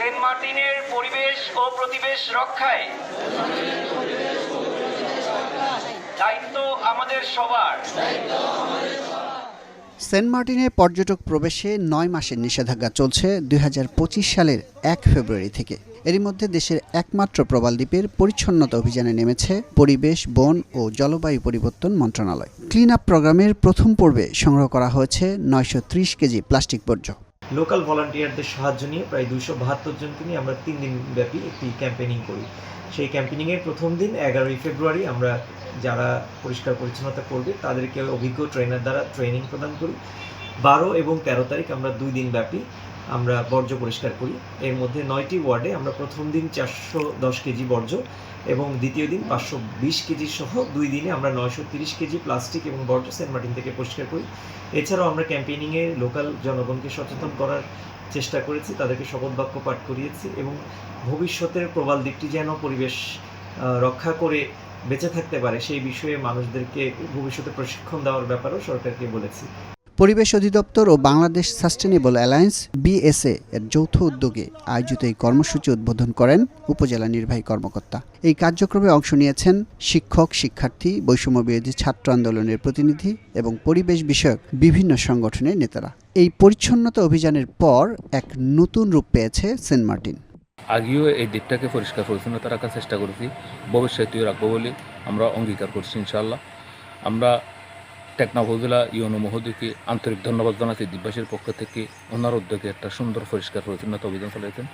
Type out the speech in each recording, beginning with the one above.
Saint মার্টিনের পরিবেশ ও প্রতিবেশ রক্ষায়। দায়িত্ব আমাদের সবার। সেন্ট মার্টিনে পর্যটক প্রবেশে নয় মাসের নিষেধাজ্ঞা চলছে দুই হাজার পঁচিশ সালের এক ফেব্রুয়ারি থেকে। এরই মধ্যে দেশের একমাত্র প্রবাল দ্বীপের পরিচ্ছন্নতা অভিযানে নেমেছে পরিবেশ, বন ও জলবায়ু পরিবর্তন মন্ত্রণালয়। ক্লিন আপ প্রোগ্রামের প্রথম পর্বে সংগ্রহ করা হয়েছে নয়শো ত্রিশ কেজি প্লাস্টিক বর্জ্য। লোকাল ভলান্টিয়ারদের সাহায্য নিয়ে প্রায় দুশো বাহাত্তর জনকে নিয়ে আমরা তিন দিন ব্যাপী একটি ক্যাম্পেনিং করি। সেই ক্যাম্পেনিংয়ের প্রথম দিন, এগারোই ফেব্রুয়ারি, আমরা যারা পরিষ্কার পরিচ্ছন্নতা করবে, তাদেরকে অভিজ্ঞ ট্রেনার দ্বারা ট্রেনিং প্রদান করি। বারো এবং তেরো তারিখ আমরা দুই দিন ব্যাপী আমরা বর্জ্য পরিষ্কার করি। এর মধ্যে নয়টি ওয়ার্ডে আমরা প্রথম দিন চারশো দশ কেজি বর্জ্য এবং দ্বিতীয় দিন পাঁচশো বিশ কেজি সহ দুই দিনে আমরা নয়শো তিরিশ কেজি প্লাস্টিক এবং বর্জ্য সেন্ট মার্টিন থেকে পরিষ্কার করি। এছাড়াও আমরা ক্যাম্পেইনিংয়ে লোকাল জনগণকে সচেতন করার চেষ্টা করেছি, তাদেরকে শপথ বাক্য পাঠ করিয়েছি এবং ভবিষ্যতের প্রবাল দিকটি যেন পরিবেশ রক্ষা করে বেঁচে থাকতে পারে সেই বিষয়ে মানুষদেরকে ভবিষ্যতে প্রশিক্ষণ দেওয়ার ব্যাপারেও সরকারকে বলেছি। পরিবেশ অধিদপ্তর ও বাংলাদেশ সাস্টেনেবল অ্যালায়েন্স, বিএসএ, এর যৌথ উদ্যোগে আয়োজিত এই কর্মসূচি উদ্বোধন করেন উপজেলা নির্বাহী কর্মকর্তা। এই কার্যক্রমে অংশ নিয়েছেন শিক্ষক, শিক্ষার্থী, বৈষম্য বিরোধী ছাত্র আন্দোলনের প্রতিনিধি এবং পরিবেশ বিষয়ক বিভিন্ন সংগঠনের নেতারা। এই পরিচ্ছন্নতা অভিযানের পর এক নতুন রূপ পেয়েছে সেন্ট মার্টিন। আগেও এই দ্বীপটাকে পরিষ্কার পরিচ্ছন্নতা রাখার চেষ্টা করেছি। ভবিষ্যতেও রাখব বলে আমরা অঙ্গীকার করছি ইনশাল্লাহ আমরা টেকনা উপজেলা ইউনো মহোদয়কে আন্তরিক ধন্যবাদ জানাচ্ছি। দ্বীপবাসীর পক্ষ থেকে ওনার উদ্যোগে একটা সুন্দর পরিষ্কার পরিচ্ছন্নতা অভিযান চালিয়েছেন।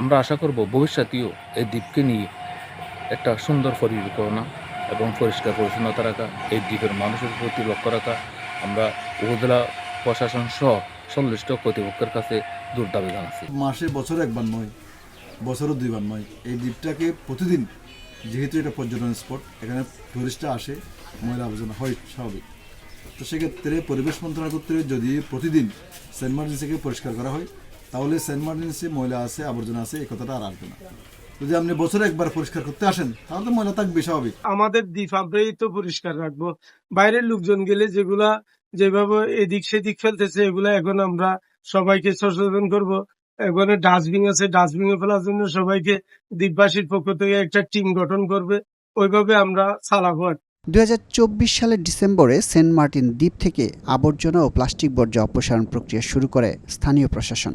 আমরা আশা করব ভবিষ্যতেও এই দ্বীপকে নিয়ে একটা সুন্দর পরিকল্পনা এবং পরিষ্কার পরিচ্ছন্নতা রাখা, এই দ্বীপের মানুষের প্রতি লক্ষ্য রাখা, আমরা উপজেলা প্রশাসন সহ সংশ্লিষ্ট কর্তৃপক্ষের কাছে দূর দাবি জানাচ্ছি। মাসে বছরে একবার নয় বছরও দুইবার নয়। এই দ্বীপটাকে প্রতিদিন, যেহেতু এটা পর্যটন স্পট, এখানে টুরিস্টরা আসে, ময়লা আবর্জনা হয় স্বাভাবিক। তো সেক্ষেত্রে পরিবেশ মন্ত্রণালয় কর্তৃক যদি প্রতিদিন সেন্ট মার্টিনসকে পরিষ্কার করা হয়, তাহলে সেন্ট মার্টিনসে ময়লা আছে, আবর্জনা আছে, এই কথাটা আর আসবে না। যদি আপনি বছরে একবার পরিষ্কার করতে আসেন, তাহলে তো ময়লা থাকবে স্বাভাবিক। আমাদের দ্বীপ আমরাই তো পরিষ্কার রাখব। বাইরের লোকজন গেলে যেগুলা যেভাবে এদিক সেদিক ফেলতেছে, এগুলা এখন আমরা সবাইকে সচেতন করব। এখানে ডাস্টবিন আছে, ডাস্টবিন ডাস্টবিনে ফেলার জন্য সবাইকে দ্বীপবাসীর পক্ষ থেকে একটা টিম গঠন করবে। ওইভাবে আমরা চালাবো আর দু হাজার চব্বিশ সালের ডিসেম্বরে সেন্ট মার্টিন দ্বীপ থেকে আবর্জনা ও প্লাস্টিক বর্জ্য অপসারণ প্রক্রিয়া শুরু করে স্থানীয় প্রশাসন।